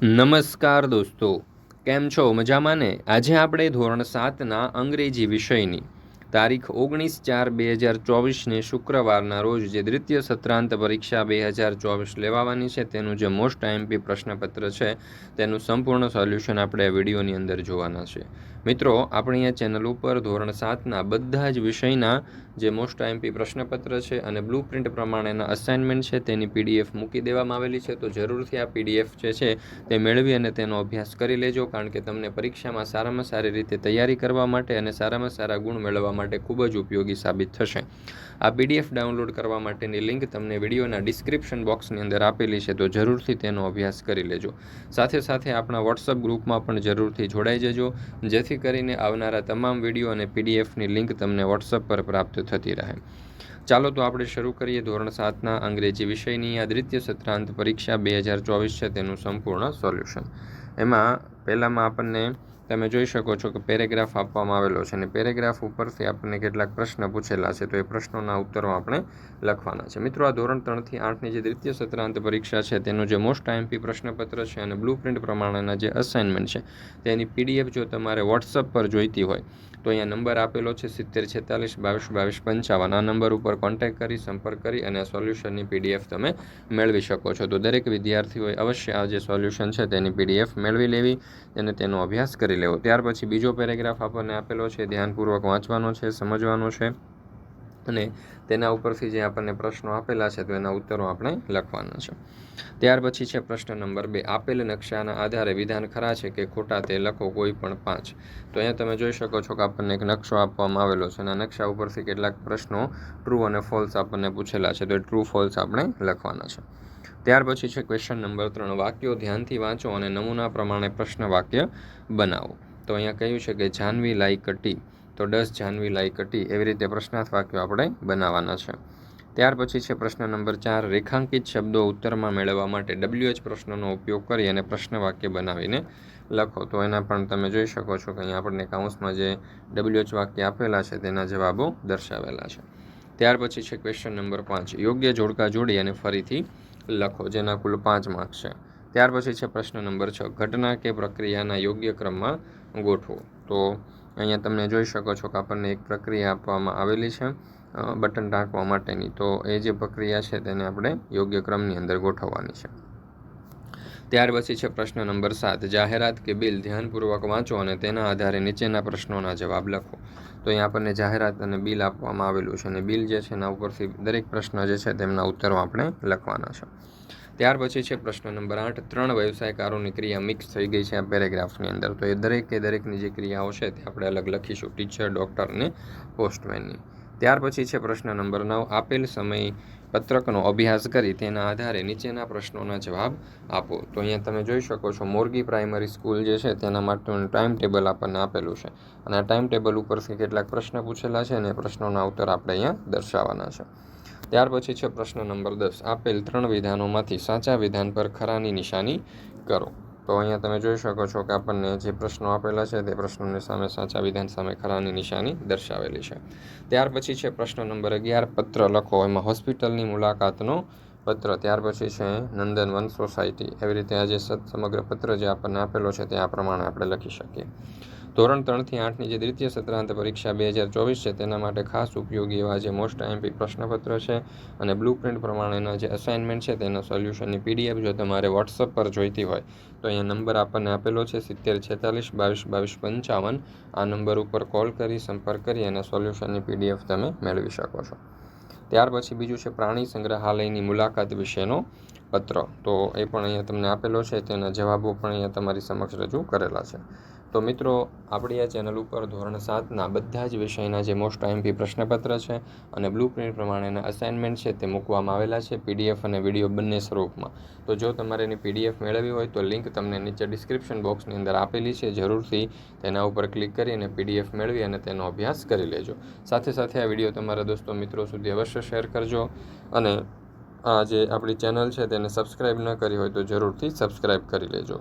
નમસ્કાર દોસ્તો, કેમ છો? મજામાં ને? આજે આપણે ધોરણ સાતના અંગ્રેજી વિષયની તારીખ ઓગણીસ ચાર બે હજાર ચોવીસને શુક્રવારના રોજ જે દ્વિતીય સત્રાંત પરીક્ષા બે હજાર ચોવીસ લેવાવાની છે, તેનું જે મોસ્ટ આઈએમપી પ્રશ્નપત્ર છે, તેનું સંપૂર્ણ સોલ્યુશન આપણે આ વિડીયોની અંદર જોવાના છે. મિત્રો, આપણી આ ચેનલ ઉપર ધોરણ સાતના બધા જ વિષયના જે મોસ્ટ આઈએમપી પ્રશ્નપત્ર છે અને બ્લુ પ્રિન્ટ પ્રમાણેના અસાઇનમેન્ટ છે, તેની પીડીએફ મૂકી દેવામાં આવેલી છે. તો જરૂરથી આ પીડીએફ જે છે, તે મેળવી અને તેનો અભ્યાસ કરી લેજો, કારણ કે તમને પરીક્ષામાં સારામાં સારી રીતે તૈયારી કરવા માટે અને સારામાં સારા ગુણ મેળવવા માટે ખૂબ જ ઉપયોગી સાબિત થશે. આ પીડીએફ ડાઉનલોડ કરવા માટેની લિંક તમને વિડીયોના ડિસ્ક્રિપ્શન બોક્સની અંદર આપેલી છે, તો જરૂરથી તેનો અભ્યાસ કરી લેજો. સાથે સાથે આપણા વોટ્સઅપ ગ્રુપમાં પણ જરૂરથી જોડાઈ જજો, જેથી કરીને આવનારા તમામ વીડિયો અને પીડીએફની લિંક તમને વોટ્સઅપ પર પ્રાપ્ત થતી રહે. ચાલો તો આપણે શરૂ કરીએ ધોરણ સાતના અંગ્રેજી વિષયની. આ દ્વિતીય સત્રાંત પરીક્ષા બે હજાર ચોવીસ છે, તેનું સંપૂર્ણ સોલ્યુશન. એમાં પહેલાંમાં આપણને તમે જોઈ શકો છો કે પેરેગ્રાફ આપવામાં આવેલો છે અને પેરેગ્રાફ ઉપરથી આપણને કેટલાક પ્રશ્ન પૂછેલા છે, તો એ પ્રશ્નોના ઉત્તરો આપણે લખવાના છે. મિત્રો, આ ધોરણ ત્રણથી આઠની જે દ્વિતીય સત્રાંત પરીક્ષા છે, તેનું જે મોસ્ટ આઈએમપી પ્રશ્નપત્ર છે અને બ્લુ પ્રિન્ટ પ્રમાણેના જે અસાઇનમેન્ટ છે, તેની પીડીએફ જો તમારે વોટ્સઅપ પર જોઈતી હોય, તો અહીંયા નંબર આપેલો છે સિત્તેર, છેતાલીસ, બાવીસ બાવીસ, પંચાવન. આ નંબર ઉપર કોન્ટેક્ટ કરી, સંપર્ક કરી અને સોલ્યુશનની પીડીએફ તમે મેળવી શકો છો. તો દરેક વિદ્યાર્થીઓએ અવશ્ય આ જે સોલ્યુશન છે, તેની પીડીએફ મેળવી લેવી અને તેનો અભ્યાસ કરી લેવો. ત્યાર પછી બીજો પેરેગ્રાફ આપણને આપેલો છે, ધ્યાનપૂર્વક વાંચવાનો છે, સમજવાનો છે અને તેના ઉપરથી જે આપણને પ્રશ્નો આપેલા છે, તો એના ઉત્તરો આપણે લખવાના છે. ત્યાર પછી છે પ્રશ્ન નંબર બે, આપેલ નકશાના આધારે વિધાન ખરા છે કે ખોટા તે લખો કોઈ પણ પાંચ. તો અહીંયા તમે જોઈ શકો છો કે આપણને એક નકશો આપવામાં આવેલો છે અને નકશા ઉપરથી કેટલાક પ્રશ્નો ટ્રુ અને ફોલ્સ આપણને પૂછેલા છે. તો એ ટ્રુ ફોલ્સ આપણે લખવાના છે. ત્યાર પછી છે ક્વેશ્ચન નંબર ત્રણ, વાક્યો ધ્યાનથી વાંચો અને નમૂના પ્રમાણે પ્રશ્ન વાક્ય બનાવો. તો અહીંયા કહ્યું છે કે જાનવી લાઈ કટી તો ડસ જાનવી લાઈ કટી એવી રીતે પ્રશ્નાર્થ વાક્યો આપણે બનાવવાના છે. ત્યાર પછી છે પ્રશ્ન નંબર ચાર, રેખાંકિત શબ્દો ઉત્તરમાં મેળવવા માટે ડબલ્યુએચ પ્રશ્નનો ઉપયોગ કરી અને પ્રશ્ન વાક્ય બનાવીને લખો. તો એના પણ તમે જોઈ શકો છો કે અહીંયા આપણને કાઉન્સમાં જે ડબલ્યુએચ વાક્ય આપેલા છે તેના જવાબો દર્શાવેલા છે. ત્યાર પછી છે ક્વેશ્ચન નંબર પાંચ, યોગ્ય જોડકા જોડી અને ફરીથી લખો, જેના કુલ પાંચ માર્ક છે. ત્યાર પછી છે પ્રશ્ન નંબર છ, ઘટના કે પ્રક્રિયાના યોગ્ય ક્રમમાં ગોઠવો. તો અહીંયા તમે જોઈ શકો છો કે આપણને એક પ્રક્રિયા આપવામાં આવેલી છે બટન ટાંકવા માટેની. તો એ જે પ્રક્રિયા છે તેને આપણે યોગ્ય ક્રમની અંદર ગોઠવવાની છે. ત્યાર પછી છે પ્રશ્ન નંબર સાત. જાહેરાત કે બિલ ધ્યાનપૂર્વક વાંચો અને તેના આધારે નીચેના પ્રશ્નોના જવાબ લખો. તો અહીં આપણને જાહેરાત અને બિલ આપવામાં આવેલું છે અને બિલ જે છે એના ઉપરથી દરેક પ્રશ્ન જે છે તેમના ઉત્તરો આપણે લખવાના છે. ત્યાર પછી છે પ્રશ્ન નંબર આઠ. ત્રણ વ્યવસાયકારોની ક્રિયા મિક્સ થઈ ગઈ છે આ પેરેગ્રાફની અંદર. તો એ દરેકે દરેકની જે ક્રિયાઓ છે તે આપણે અલગ લખીશું. ટીચર, ડૉક્ટર અને પોસ્ટમેનની. ત્યાર પછી છે પ્રશ્ન નંબર નવ. આપેલ સમય પત્રકનો અભ્યાસ કરી તેના આધારે નીચેના પ્રશ્નોના જવાબ આપો. તો અહીંયા તમે જોઈ શકો છો, મોરગી પ્રાઇમરી સ્કૂલ જે છે તેના માટેનું ટાઈમ ટેબલ આપણને આપેલું છે. અને આ ટાઈમ ટેબલ ઉપરથી કેટલાક પ્રશ્ન પૂછેલા છે અને પ્રશ્નોના ઉત્તર આપણે અહીંયા દર્શાવવાના છે. ત્યાર પછી છે પ્રશ્ન નંબર દસ. આપેલ ત્રણ વિધાનોમાંથી સાચા વિધાન પર ખરાની નિશાની કરો. તો અહીંયા તમે જોઈ શકો છો કે આપણને જે પ્રશ્નો આપેલા છે તે પ્રશ્નોની સામે સાચા વિધાન સામે ખરાની નિશાની દર્શાવેલી છે. ત્યાર પછી છે પ્રશ્ન નંબર અગિયાર, પત્ર લખો. એમાં હોસ્પિટલની મુલાકાતનો પત્ર. ત્યાર પછી છે નંદનવન સોસાયટી. એવી રીતે આ જે સમગ્ર પત્ર જે આપણને આપેલો છે તે આ પ્રમાણે આપણે લખી શકીએ. ધોરણ ત્રણથી આઠની જે દ્વિતીય સત્રાંત પરીક્ષા બે હજાર ચોવીસ છે, તેના માટે ખાસ ઉપયોગી એવા જે મોસ્ટ આઈએમપી પ્રશ્નપત્ર છે અને બ્લુ પ્રિન્ટ પ્રમાણેના જે અસાઇનમેન્ટ છે, તેના સોલ્યુશનની પીડીએફ જો તમારે વોટ્સઅપ પર જોઈતી હોય, તો અહીંયા નંબર આપણને આપેલો છે સિત્તેર છેતાલીસ બાવીસ બાવીસ પંચાવન. આ નંબર ઉપર કોલ કરી, સંપર્ક કરી અને સોલ્યુશનની પીડીએફ તમે મેળવી શકો છો. ત્યાર પછી બીજું છે પ્રાણી સંગ્રહાલયની મુલાકાત વિશેનો પત્ર. તો એ પણ અહીંયા તમને આપેલો છે, તેના જવાબો પણ અહીંયા તમારી સમક્ષ રજૂ કરેલા છે. તો મિત્રો, આપણી આ ચેનલ ઉપર ધોરણ સાતના બધા જ વિષયના જે મોસ્ટ આઈએમપી પ્રશ્નપત્ર છે અને બ્લુ પ્રિન્ટ પ્રમાણેના અસાઇનમેન્ટ છે તે મૂકવામાં આવેલા છે પીડીએફ અને વીડિયો બંને સ્વરૂપમાં. તો જો તમારે એની પીડીએફ મેળવવી હોય તો લિંક તમને નીચે ડિસ્ક્રિપ્શન બોક્સની અંદર આપેલી છે. જરૂરથી તેના ઉપર ક્લિક કરી અને પીડીએફ મેળવી અને તેનો અભ્યાસ કરી લેજો. સાથે સાથે આ વીડિયો તમારા દોસ્તો મિત્રો સુધી અવશ્ય શેર કરજો અને આ જે આપણી ચેનલ છે તેને સબસ્ક્રાઈબ ન કરી હોય તો જરૂરથી સબસ્ક્રાઈબ કરી લેજો.